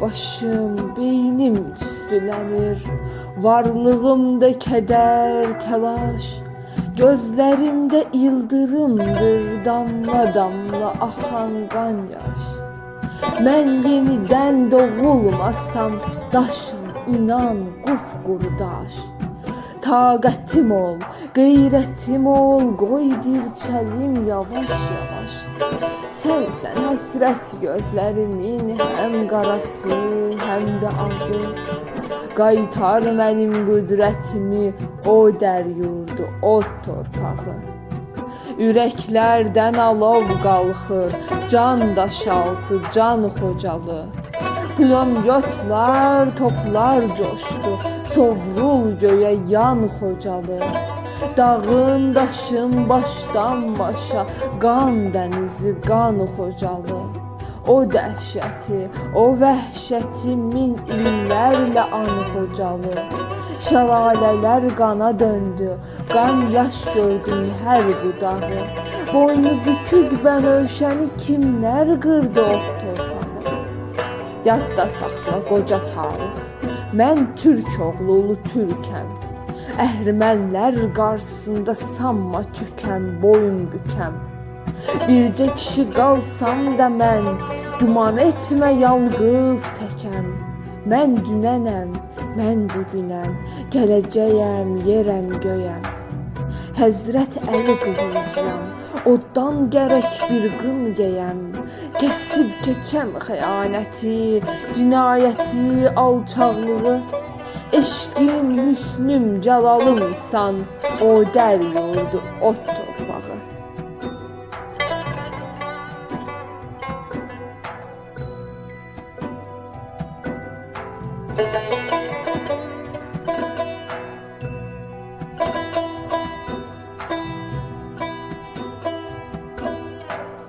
Başım, beynim tüstülənir, varlığımda kədər, təlaş, gözlərimdə ildırımdır damla damla axan qan yaş. Mən yenidən doğulmasam, daşım inan qupquru daş. Taqətim ol, qeyrətim ol, qoy dirçəlim yavaş yavaş. Sənsən həsrət gözlərimin həm qarası, həm də ağı. Qaytar mənim qüdrətimi o dər yurdu, o torpağı. Ürəklərdən alov qalxır, can daşaltı, can xocalı. Pulemyotlar, toplar coşdu, sovrul göyə yan xocalı. Dağın, daşın başdan başa qan dənizi, qan xocalı. O dəhşəti, o vəhşəti min illərlə an xocalı. Şəlalələr qana döndü, qan yaş gördüm hər budağı. Boynu bükük bənövşəni kimlər qırdı o torpağı? Yadda saxla qoca tarix. Mən türk oğlulu türkəm. Əhrimənlər qarşısında sanma çökəm, boyun bükəm. Bircə kişi qalsam da mən, güman etmə yalqız təkəm. Mən dünənəm, mən bugünəm, gələcəyəm, yerəm göyəm. Həzrət Əli qılıncıyam, oddan gərək bir qın geyəm. Kəsib keçəm xəyanəti, cinayəti, alçaqlığı. Eşqim, hüsnüm, cəlalımsan, o dər yurdu, o torpağı. Thank